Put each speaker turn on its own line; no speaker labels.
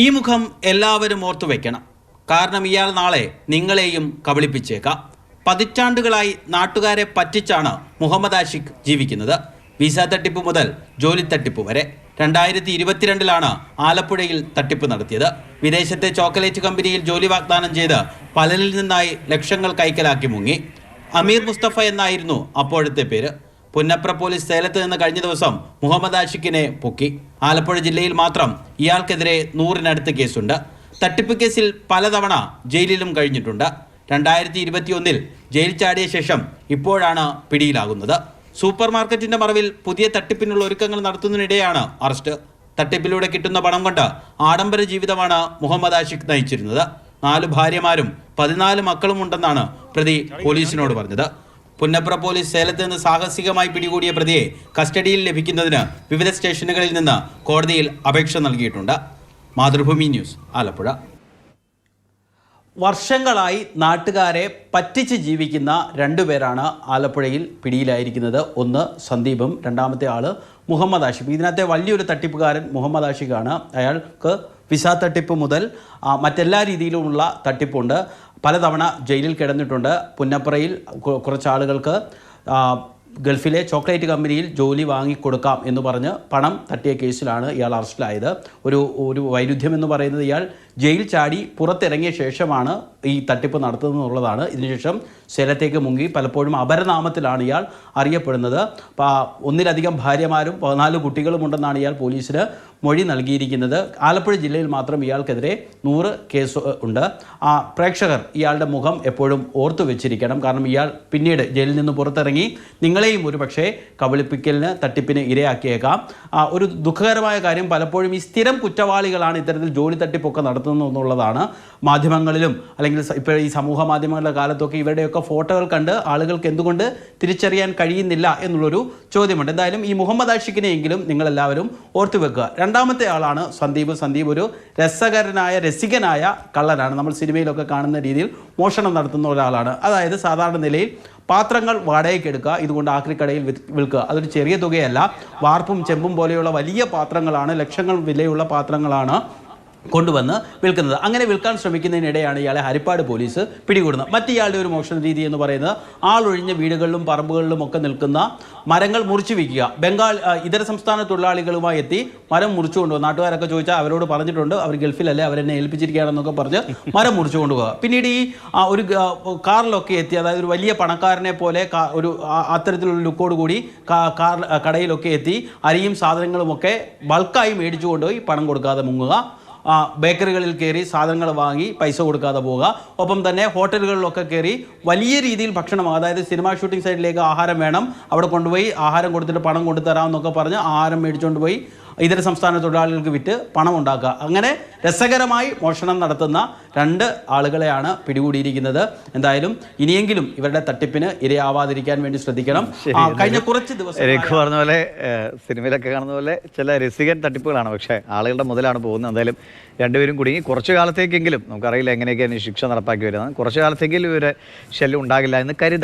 ഈ മുഖം എല്ലാവരും ഓർത്തു വെക്കണം. കാരണം ഇയാൾ നാളെ നിങ്ങളെയും കബളിപ്പിച്ചേക്കാം. പതിറ്റാണ്ടുകളായി നാട്ടുകാരെ പറ്റിച്ചാണ് മുഹമ്മദ് ആഷിഖ് ജീവിക്കുന്നത്. വിസ തട്ടിപ്പ് മുതൽ ജോലി തട്ടിപ്പ് വരെ. രണ്ടായിരത്തി ഇരുപത്തിരണ്ടിലാണ് ആലപ്പുഴയിൽ തട്ടിപ്പ് നടത്തിയത്. വിദേശത്തെ ചോക്ലേറ്റ് കമ്പനിയിൽ ജോലി വാഗ്ദാനം ചെയ്ത് പലരിൽ നിന്നായി ലക്ഷങ്ങൾ കൈക്കലാക്കി മുങ്ങി. അമീർ മുസ്തഫ എന്നായിരുന്നു അപ്പോഴത്തെ പേര്. പുന്നപ്ര പോലീസ് സേലത്ത് നിന്ന് കഴിഞ്ഞ ദിവസം മുഹമ്മദ് ആഷിഖിനെ പൊക്കി. ആലപ്പുഴ ജില്ലയിൽ മാത്രം ഇയാൾക്കെതിരെ നൂറിനടുത്ത് കേസുണ്ട്. തട്ടിപ്പ് കേസിൽ പലതവണ ജയിലിലും കഴിഞ്ഞിട്ടുണ്ട്. രണ്ടായിരത്തി ഇരുപത്തിയൊന്നിൽ ജയിൽ ചാടിയ ശേഷം ഇപ്പോഴാണ് പിടിയിലാകുന്നത്. സൂപ്പർ മാർക്കറ്റിന്റെ മറവിൽ പുതിയ തട്ടിപ്പിനുള്ള ഒരുക്കങ്ങൾ നടത്തുന്നതിനിടെയാണ് അറസ്റ്റ്. തട്ടിപ്പിലൂടെ കിട്ടുന്ന പണം കൊണ്ട് ആഡംബര ജീവിതമാണ് മുഹമ്മദ് ആഷിഖ് നയിച്ചിരുന്നത്. നാല് ഭാര്യമാരും പതിനാല് മക്കളും ഉണ്ടെന്നാണ് പ്രതി പോലീസിനോട് പറഞ്ഞത്. പുന്നപ്ര പോലീസ് സേലത്ത് നിന്ന് സാഹസികമായി പിടികൂടിയ പ്രതിയെ കസ്റ്റഡിയിൽ ലഭിക്കുന്നതിന് വിവിധ സ്റ്റേഷനുകളിൽ നിന്ന് കോടതിയിൽ അപേക്ഷ നൽകിയിട്ടുണ്ട്. മാതൃഭൂമി ന്യൂസ് ആലപ്പുഴ. വർഷങ്ങളായി നാട്ടുകാരെ പറ്റിച്ച് ജീവിക്കുന്ന രണ്ടുപേരാണ് ആലപ്പുഴയിൽ പിടിയിലായിരിക്കുന്നത്. ഒന്ന് സന്ദീപും രണ്ടാമത്തെ ആൾ മുഹമ്മദ് ആഷിഖ്. ഇതിനകത്തെ വലിയൊരു തട്ടിപ്പുകാരൻ മുഹമ്മദ് ആഷിഖാണ്. അയാൾക്ക് വിസ തട്ടിപ്പ് മുതൽ മറ്റെല്ലാ രീതിയിലുമുള്ള തട്ടിപ്പുണ്ട്. പലതവണ ജയിലിൽ കിടന്നിട്ടുണ്ട്. പുന്നപ്പുറയിൽ കുറച്ചാളുകൾക്ക് ഗൾഫിലെ ചോക്ലേറ്റ് കമ്പനിയിൽ ജോലി വാങ്ങിക്കൊടുക്കാം എന്ന് പറഞ്ഞ് പണം തട്ടിയ കേസിലാണ് ഇയാൾ അറസ്റ്റിലായത്. ഒരു ഒരു വൈരുദ്ധ്യം എന്ന് പറയുന്നത് ഇയാൾ ജയിൽ ചാടി പുറത്തിറങ്ങിയ ശേഷമാണ് ഈ തട്ടിപ്പ് നടത്തുന്നത് എന്നുള്ളതാണ് ഇതിനുശേഷം സേലത്തേക്ക് മുങ്ങി പലപ്പോഴും അപരനാമത്തിലാണ് ഇയാൾ അറിയപ്പെടുന്നത്. ഒന്നിലധികം ഭാര്യമാരും പതിനാല് കുട്ടികളും ഉണ്ടെന്നാണ് ഇയാൾ പോലീസിന് മൊഴി നൽകിയിരിക്കുന്നത് ആലപ്പുഴ ജില്ലയിൽ മാത്രം ഇയാൾക്കെതിരെ നൂറ് കേസ് ഉണ്ട്. ആ പ്രേക്ഷകർ ഇയാളുടെ മുഖം എപ്പോഴും ഓർത്തു വെച്ചിരിക്കണം. കാരണം ഇയാൾ പിന്നീട് ജയിലിൽ നിന്ന് പുറത്തിറങ്ങി നിങ്ങളെയും ഒരു പക്ഷേ കബളിപ്പിക്കലിന് തട്ടിപ്പിന് ഇരയാക്കിയേക്കാം. ഒരു ദുഃഖകരമായ കാര്യം പലപ്പോഴും ഈ സ്ഥിരം കുറ്റവാളികളാണ് ഇത്തരത്തിൽ ജോലി തട്ടിപ്പൊക്കെ നടത്തുന്നത് എന്നുള്ളതാണ്. മാധ്യമങ്ങളിലും അല്ലെങ്കിൽ ഇപ്പോൾ ഈ സമൂഹ മാധ്യമങ്ങളുടെ കാലത്തൊക്കെ ഇവരുടെയൊക്കെ ഫോട്ടോകൾ കണ്ട് ആളുകൾക്ക് എന്തുകൊണ്ട് തിരിച്ചറിയാൻ കഴിയുന്നില്ല എന്നുള്ളൊരു ചോദ്യമുണ്ട്. എന്തായാലും ഈ മുഹമ്മദ് ആഷിഖിനെയെങ്കിലും നിങ്ങളെല്ലാവരും ഓർത്തു വെക്കുക രണ്ടാമത്തെ ആളാണ് സന്ദീപ്. സന്ദീപ് ഒരു രസകരനായ രസികനായ കള്ളനാണ്. നമ്മൾ സിനിമയിലൊക്കെ കാണുന്ന രീതിയിൽ മോഷണം നടത്തുന്ന ഒരാളാണ്. അതായത് സാധാരണ നിലയിൽ പാത്രങ്ങൾ വാടകയ്ക്ക് എടുക്കുക ഇതുകൊണ്ട് ആക്രിക്കടയിൽ വിൽക്കുക. അതൊരു ചെറിയ തുകയല്ല. വാർപ്പും ചെമ്പും പോലെയുള്ള വലിയ പാത്രങ്ങളാണ് ലക്ഷങ്ങൾ വിലയുള്ള പാത്രങ്ങളാണ് കൊണ്ടുവന്ന് വിൽക്കുന്നത്. അങ്ങനെ വിൽക്കാൻ ശ്രമിക്കുന്നതിനിടെയാണ് ഇയാളെ ഹരിപ്പാട് പോലീസ് പിടികൂടുന്നത്. മറ്റിയാളുടെ ഒരു മോഷണ രീതി എന്ന് പറയുന്നത് ആളൊഴിഞ്ഞ വീടുകളിലും പറമ്പുകളിലും ഒക്കെ നിൽക്കുന്ന മരങ്ങൾ മുറിച്ചു വിൽക്കുക. ബംഗാൾ ഇതര സംസ്ഥാന തൊഴിലാളികളുമായി എത്തി മരം മുറിച്ചു കൊണ്ടുപോകും നാട്ടുകാരൊക്കെ ചോദിച്ചാൽ അവരോട് പറഞ്ഞിട്ടുണ്ട് അവർ ഗൾഫിലല്ലേ അവരെന്നെ ഏൽപ്പിച്ചിരിക്കുകയാണെന്നൊക്കെ പറഞ്ഞ് മരം മുറിച്ചു കൊണ്ടുപോകുക. പിന്നീട് ഈ ഒരു കാറിലൊക്കെ എത്തി അതായത് ഒരു വലിയ പണക്കാരനെ പോലെ ഒരു അത്തരത്തിലുള്ള ലുക്കോട് കൂടി കാർ കടയിലൊക്കെ എത്തി അരിയും സാധനങ്ങളുമൊക്കെ ബൾക്കായി മേടിച്ചു കൊണ്ടുപോയി പണം കൊടുക്കാതെ മുങ്ങുക. ബേക്കറികളിൽ കയറി സാധനങ്ങൾ വാങ്ങി പൈസ കൊടുക്കാതെ പോവുക. ഒപ്പം തന്നെ ഹോട്ടലുകളിലൊക്കെ കയറി വലിയ രീതിയിൽ ഭക്ഷണം അതായത് സിനിമാ ഷൂട്ടിംഗ് സൈഡിലേക്ക് ആഹാരം വേണം. അവിടെ കൊണ്ടുപോയി ആഹാരം കൊടുത്തിട്ട് പണം കൊണ്ടുതരാം എന്നൊക്കെ പറഞ്ഞ് ആഹാരം മേടിച്ചുകൊണ്ട് പോയി. ഇതര സംസ്ഥാന തൊഴിലാളികൾക്ക് വിറ്റ് പണം ഉണ്ടാക്കുക. അങ്ങനെ രസകരമായി മോഷണം നടത്തുന്ന രണ്ട് ആളുകളെയാണ് പിടികൂടിയിരിക്കുന്നത്. എന്തായാലും ഇനിയെങ്കിലും ഇവരുടെ തട്ടിപ്പിന് ഇരയാവാതിരിക്കാൻ വേണ്ടി ശ്രദ്ധിക്കണം. കഴിഞ്ഞ കുറച്ച് ദിവസം
രഘു പറഞ്ഞ പോലെ സിനിമയിലൊക്കെ കാണുന്ന പോലെ ചില രസികൻ തട്ടിപ്പുകളാണ്. പക്ഷേ ആളുകളുടെ മുതലാണ് പോകുന്നത്. എന്തായാലും രണ്ടുപേരും കുടുങ്ങി കുറച്ചു കാലത്തേക്കെങ്കിലും നമുക്കറിയില്ല എങ്ങനെയൊക്കെയാണ് ശിക്ഷ നടപ്പാക്കി വരുന്നത്. കുറച്ചു കാലത്തേക്കെങ്കിലും ഇവരെ ശല്യം ഉണ്ടാകില്ല എന്ന് കരുതാം.